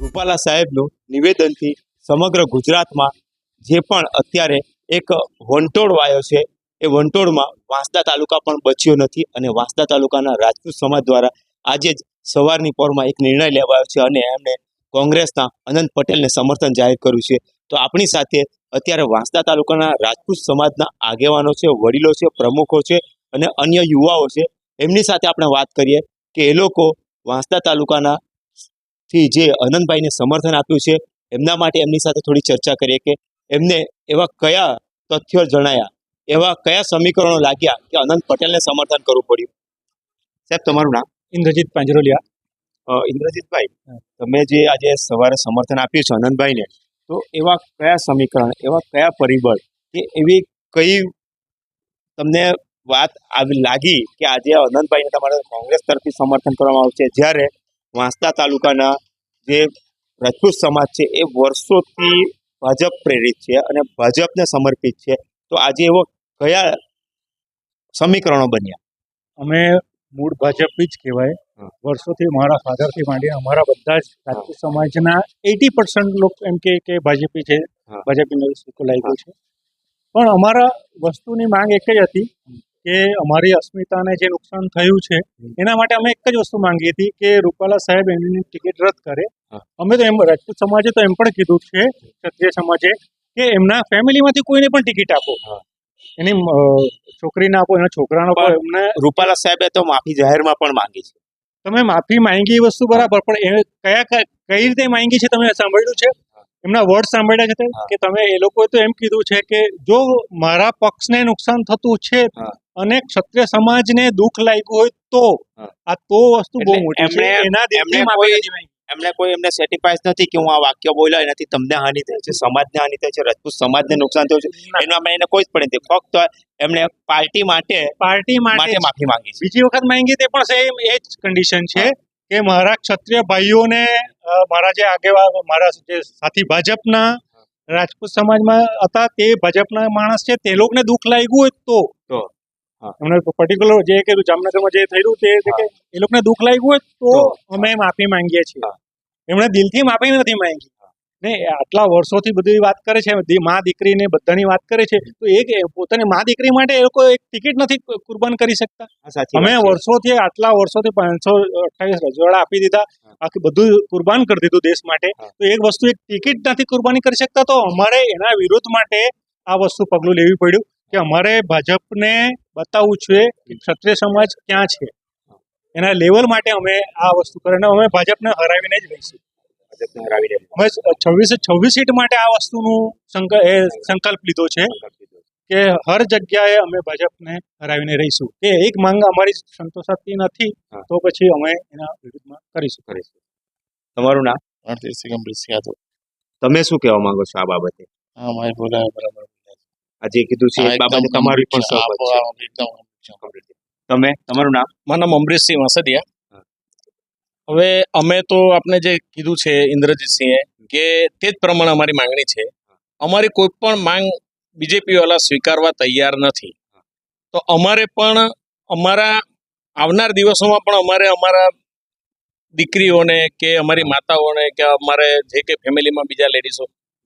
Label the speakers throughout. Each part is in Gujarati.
Speaker 1: રૂપાલા સાહેબનું નિવેદનથી સમગ્ર ગુજરાતમાં જે પણ અત્યારે એક વંટોળ વાયો છે, એ વંટોળમાં વાંસદા તાલુકા પણ બચ્યો નથી અને વાંસદા તાલુકાના રાજપૂત સમાજ દ્વારા આજે જ સવારની પોરમાં એક નિર્ણય લેવાયો છે અને એમણે કોંગ્રેસના અનંત પટેલને સમર્થન જાહેર કર્યું છે. તો આપણી સાથે અત્યારે વાંસદા તાલુકાના રાજપૂત સમાજના આગેવાનો છે વડીલો છે પ્રમુખો છે અને અન્ય યુવાઓ છે. એમની સાથે આપણે વાત કરીએ કે એ લોકો વાંસદા તાલુકાના થી જે અનંતભાઈને સમર્થન આપ્યું છે એમના માટે એમની સાથે થોડી ચર્ચા કરીએ કે એમને એવા કયા તથ્યો જણાયા? એવા કયા સમીકરણો લાગ્યા કે અનંત પટેલને સમર્થન કરવું પડ્યું? સાહેબ તમારું નામ?
Speaker 2: ઇન્દ્રજીત પાંજરોલિયા.
Speaker 1: ઇન્દ્રજીતભાઈ તમે જે આજે સવારે સમર્થન આપ્યું છે અનંતભાઈને તો એવા કયા સમીકરણ, એવા કયા પરિબળ કે એવી કઈ તમને વાત આવી લાગી કે આજે અનંતભાઈને તમારે કોંગ્રેસ તરફથી સમર્થન કરવામાં આવશે? જ્યારે વાંસદા તાલુકાના જે રાજપૂત સમાજ છે એ વર્ષોથી ભાજપ પ્રેરિત છે અને ભાજપને સમર્પિત છે. તો આજે એવો કયા સમીકરણો બન્યા?
Speaker 2: અમે મૂળ ભાજપી જ કહેવાય. વર્ષોથી મારા ફાધરથી માંડી અમારા બધા જ રાજપૂત સમાજના એટી પર્સન્ટ લોકો એમ કે કે ભાજપી છે.
Speaker 1: ભાજપી
Speaker 2: ભાજપીનો સૂકો લાગ્યો છે. પણ અમારા વસ્તુની માંગ એક જ હતી કે અમારી અસ્મિતાને જે નુકસાન થયું છે એના માટે અમે એક જ વસ્તુ માંગી હતી કે રૂપાલા સાહેબ એમની ટિકિટ રદ કરે. અમે તો એમ રાજપૂત સમાજે તો એમ પણ કીધું છે ક્ષત્રિય સમાજે કે એમના ફેમિલીમાંથી કોઈને પણ ટિકિટ આપો. એની છોકરીને આપો એના છોકરાનો એમને
Speaker 1: રૂપાલા સાહેબે તો માફી જાહેરમાં પણ માંગી છે.
Speaker 2: તમે માફી માંગી એ વસ્તુ બરાબર પણ એ કયા કઈ રીતે માંગી છે તમે સાંભળ્યું છે? એમના વર્ડ સાંભળ્યા છે કે તમે એ લોકોએ તો એમ કીધું છે કે જો મારા પક્ષને નુકસાન થતું છે અને ક્ષત્રિય સમાજને દુઃખ લાગ્યું હોય તો આ તો વસ્તુ બહુ મોટી છે એના દિલથી
Speaker 1: એમને કોઈ એમને સેટિસ્ફાઈડ નથી કે હું આ વાક્ય બોલ્યો એનાથી તમને હાનિ થાય છે સમાજને હાનિ થાય છે રાજપૂત સમાજને નુકસાન થયું છે. એનો અમે એને કોઈ જ પડે ફક્ત એમણે પાર્ટી માટે
Speaker 2: પાર્ટી
Speaker 1: માટે માફી માંગી છે.
Speaker 2: બીજી વખત માંગી તે પણ સેમ એ જ કન્ડિશન છે કે મારા ક્ષત્રિય ભાઈઓને મારા જે આગેવા મારા જે સાથી ભાજપના રાજપૂત સમાજમાં હતા તે ભાજપના માણસ છે તે લોકોને દુઃખ લાગ્યું હોય તો. એમને પર્ટિક્યુલર જે કે જામનગરમાં જે થયું તે એ લોકોને દુઃખ લાગ્યું હોય તો અમે માફી માંગીએ છીએ. એમણે દિલથી માફી નથી માંગી. ને આટલા વર્ષોથી બધી વાત કરે છે મા દીકરીને બધાની વાત કરે છે તો એક પોતાની મા દીકરી માટે એ લોકો એક ટિકિટ નથી કુરબાન કરી શકતા.
Speaker 1: સાચી
Speaker 2: અમે વર્ષોથી આટલા વર્ષોથી પાંચસો અઠ્ઠાવીસ રજવાડા આપી દીધા આખી બધું કુરબાન કરી દીધું દેશ માટે. તો એક વસ્તુ એક ટિકિટ નથી કુરબાની કરી શકતા તો અમારે એના વિરોધ માટે આ વસ્તુ પગલું લેવી પડ્યું કે અમારે ભાજપને બતાવવું છે કે ક્ષત્રિય સમાજ ક્યાં છે? એના લેવલ માટે અમે આ વસ્તુ કરે અમે ભાજપને હરાવીને જ રહીશું. અમે છવ્વીસે છવ્વીસ સીટ માટે આ વસ્તુનું સંકલ્પ લીધો છે કે હર જગ્યાએ અમે ભાજપને હરાવીને રહીશું. કે એક માંગ અમારી સંતોષાતી નથી તો પછી અમે એના વિરુદ્ધમાં કરીશું.
Speaker 1: કરીશું. તમારું નામ?
Speaker 3: આરતીસિંહ અમૃતસિંહ યાદવ
Speaker 1: તમે શું કહેવા માંગો છો આ બાબતે?
Speaker 3: હા મારી બોલાય બરાબર.
Speaker 1: આજે કીધું છે બાબતે તમારી પણ સહમત તમે તમારું નામ?
Speaker 4: મારું નામ અમરીશસિંહ વાસદિયા. હવે અમે તો આપણે જે કીધું છે ઇન્દ્રજીતસિંહે કે તે જ પ્રમાણે અમારી માંગણી છે. અમારી કોઈ પણ માંગ બીજેપી વાળા સ્વીકારવા તૈયાર નથી. તો અમારે પણ અમારા આવનાર દિવસોમાં પણ અમારે અમારા દીકરીઓને કે અમારી માતાઓને કે અમારે જે કે ફેમિલીમાં બીજા લેડીઝો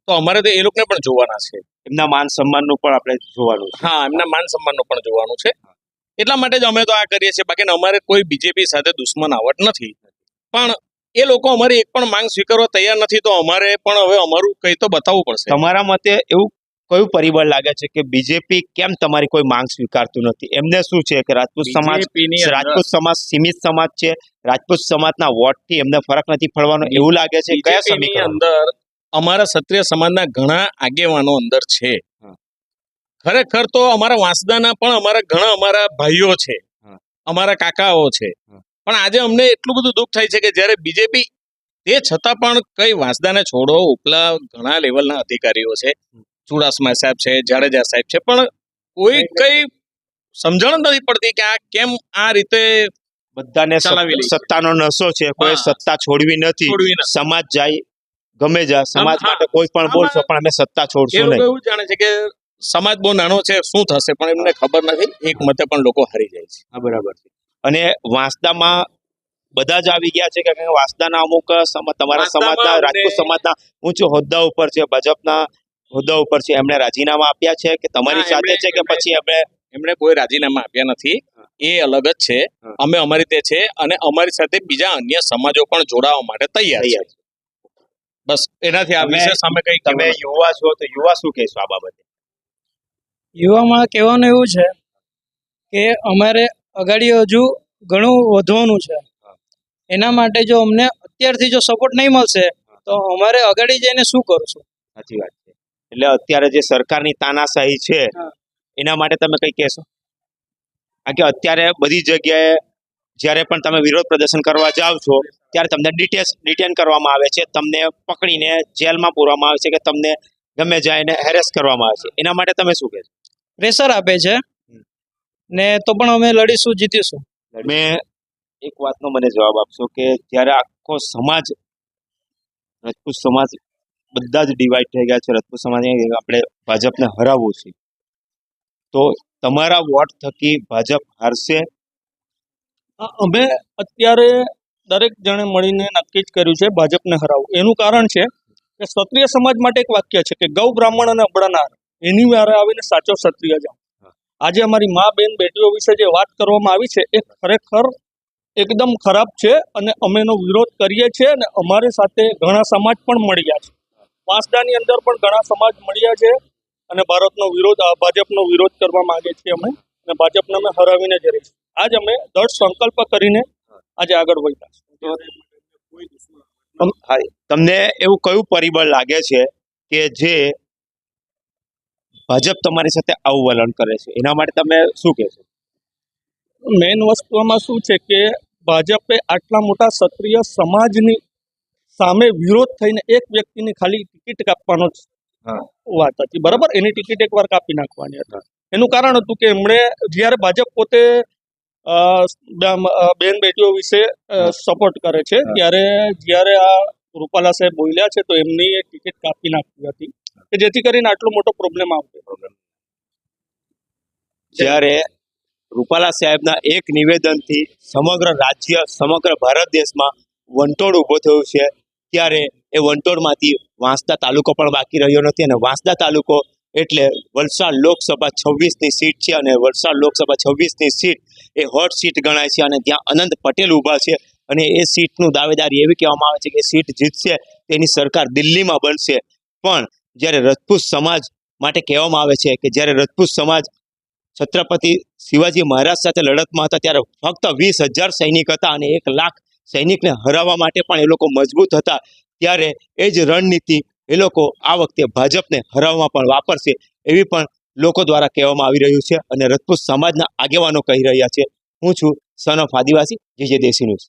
Speaker 4: તો અમારે તો એ લોકોને પણ જોવાના છે.
Speaker 1: એમના માન સન્માનનું પણ આપણે જોવાનું છે.
Speaker 4: હા એમના માન સન્માનનું પણ જોવાનું છે. એટલા માટે જ અમે તો આ કરીએ છીએ. બાકી અમારે કોઈ બીજેપી સાથે દુશ્મન આવટ નથી. પણ એ લોકો અમારી એક પણ માંગ સ્વીકારવા તૈયાર નથી તો અમારે પણ હવે અમારું કઈ તો બતાવવું પડશે.
Speaker 1: તમારા મતે એવું કયું પરિબળ લાગે છે કે બીજેપી કેમ તમારી કોઈ માંગ સ્વીકારતું નથી? એમને શું છે કે રાજપૂત સમાજ રાજપૂત સમાજ સીમિત સમાજ છે. રાજપૂત સમાજના વોટથી એમને ફરક નથી પડવાનો. એવું લાગે છે? કયા સમીકરણ
Speaker 4: અંદર અમારા ક્ષત્રિય સમાજના ઘણા આગેવાનો અંદર છે. ખરેખર તો અમારા વાંસદાના પણ અમારા ઘણા અમારા ભાઈઓ છે. અમારા કાકાઓ છે. પણ આજે અમને એટલું બધું દુઃખ થાય છે કે જ્યારે બીજેપી તે છતાં પણ કઈ વાંસદાને છોડો ઉપલા ઘણા લેવલના અધિકારીઓ છે. ચુડાસમા સાહેબ છે જાડેજા સાહેબ છે પણ કોઈ કઈ સમજણ નથી પડતી કે આ કેમ આ રીતે
Speaker 1: બધાને. સત્તાનો નશો છે કોઈ સત્તા છોડવી નથી. સમાજ જાય ગમે જા સમાજ માટે કોઈ પણ બોલશો પણ અમે સત્તા છોડશું નહીં.
Speaker 4: એવું જાણે છે કે સમાજ બહુ નાનો છે શું થશે? પણ એમને ખબર નથી એક મતે પણ લોકો હારી જાય છે.
Speaker 1: હા બરાબર છે. અને વાંસદામાં બધા જ આવી ગયા છે કે કારણ કે વાંસદાના અમુક તમારા સમાજના રાજકોટ સમાજના ઊંચો હોદ્દા ઉપર છે ભાજપના હોદ્દા ઉપર છે એમણે રાજીનામા આપ્યા છે કે તમારી સાથે છે કે પછી એમણે
Speaker 4: એમણે કોઈ રાજીનામા આપ્યા નથી. એ અલગ જ છે. અમે અમારી રીતે છે અને અમારી સાથે બીજા અન્ય સમાજો પણ જોડાવા માટે તૈયાર છે. બસ એનાથી આ સામે કઈ
Speaker 1: તમે યુવા છો તો યુવા શું કહેશો આ બાબતે?
Speaker 5: યુવામાં કહેવાનું એવું છે કે અમારે અગાડી હજુ ઘણું વધવાનું છે. એના માટે જો અમને અત્યારથી જો સપોર્ટ નહીં મળશે તો અમારે અગાડી જઈને શું કરશું?
Speaker 1: સાચી વાત છે. એટલે અત્યારે જે સરકારની તાનાશાહી છે એના માટે તમે કઈ કહેશો? કારણ કે અત્યારે બધી જગ્યાએ જ્યારે પણ તમે વિરોધ પ્રદર્શન કરવા જાઓ છો ત્યારે તમને ડિટેસ ડિટેન કરવામાં આવે છે. તમને પકડીને જેલમાં પૂરવામાં આવે છે કે તમને ગમે જાય હેરેસ કરવામાં આવે છે. એના માટે તમે શું કહેશો?
Speaker 5: પ્રેશર આપે છે. ને તો પણ અમે લડીશું જીતીશું.
Speaker 1: મેં એક વાતનો મને જવાબ આપશો કે જ્યારે આખો સમાજ રાજપૂત સમાજ બધા જ ડિવાઈડ થઈ ગયા છે રાજપૂત સમાજને આપણે ભાજપને હરાવવું છે. તો તમારા વોટ થકી ભાજપ હારશે
Speaker 6: અમે અત્યારે દરેક જણે મળીને નક્કી જ કર્યું છે ભાજપને હરાવવું. એનું કારણ છે કે ક્ષત્રિય સમાજ માટે એક વાક્ય છે કે ગૌ બ્રાહ્મણ અને અબળાનાર એની વારે આવીને સાચો ક્ષત્રિય જાઓ. આજે અમારી મા બેન બેટીઓ વિશે જે વાત કરવામાં આવી છે, એ ખરેખર એકદમ ખરાબ છે અને અમે એનો વિરોધ કરીએ છીએ અને અમારી સાથે ઘણા સમાજ પણ મળ્યા છે. વાંસદાની અંદર પણ ઘણા સમાજ મળ્યા છે અને ભારતનો વિરોધ, ભાજપનો વિરોધ કરવા માંગે છીએ અમે. અને ભાજપને અમે હરાવીને જ રહીશું. આજ અમે દળ સંકલ્પ કરીને આજે આગળ વધ્યા
Speaker 1: તમને એવું કયું પરિબળ લાગે છે કે જે ભાજપ તમારી સાથે આવું વલણ કરે છે? એના માટે તમે શું કહેશો
Speaker 6: મેઇન વસ્તુમાં શું છે કે ભાજપે આટલા મોટા ક્ષત્રિય સમાજની સામે વિરોધ થઈને એક વ્યક્તિની ખાલી ટિકિટ કાપવાનો. વાત હતી. બરાબર? એની ટિકિટ એકવાર કાપી નાખવાની હતી. એનું કારણ હતું કે એમણે જ્યારે ભાજપ પોતે બેન બેટીઓ વિશે સપોર્ટ કરે છે ત્યારે જ્યારે આ રૂપાલા સાહેબ બોલ્યા છે તો એમની ટિકિટ કાપી નાખી હતી કે જેથી કરીને આટલો મોટો પ્રોબ્લેમ આવતો.
Speaker 1: જ્યારે રૂપાલા સાહેબના એક નિવેદનથી સમગ્ર રાજ્ય સમગ્ર ભારત દેશમાં વંટોળ ઊભો થયું છે ત્યારે એ વંટોળમાંથી વાંસદા તાલુકો પણ બાકી રહ્યો નથી અને વાંસદા તાલુકો એટલે વલસાડ લોકસભા છવ્વીસની સીટ છે અને વલસાડ લોકસભા છવ્વીસની સીટ એ હોટ સીટ ગણાય છે અને ત્યાં અનંત પટેલ ઊભા છે અને એ સીટનું દાવેદારી એવી કહેવામાં આવે છે કે સીટ જીતશે, તેની સરકાર દિલ્હીમાં બનશે. પણ જ્યારે રજપૂત સમાજ માટે કહેવામાં આવે છે કે જ્યારે રજપૂત સમાજ છત્રપતિ શિવાજી મહારાજ સાથે લડતમાં હતા, ત્યારે ફક્ત વીસ હજાર સૈનિક હતા અને એક લાખ સૈનિકને હરાવવા માટે પણ એ લોકો મજબૂત હતા. ત્યારે એ જ રણનીતિ એ લોકો આ વખતે ભાજપને હરાવવામાં પણ વાપરશે એવી પણ લોકો દ્વારા કહેવામાં આવી રહ્યું છે અને રજપૂત સમાજના આગેવાનો કહી રહ્યા છે. હું છું સન ઓફ આદિવાસી જે જે દેશી ન્યૂઝ.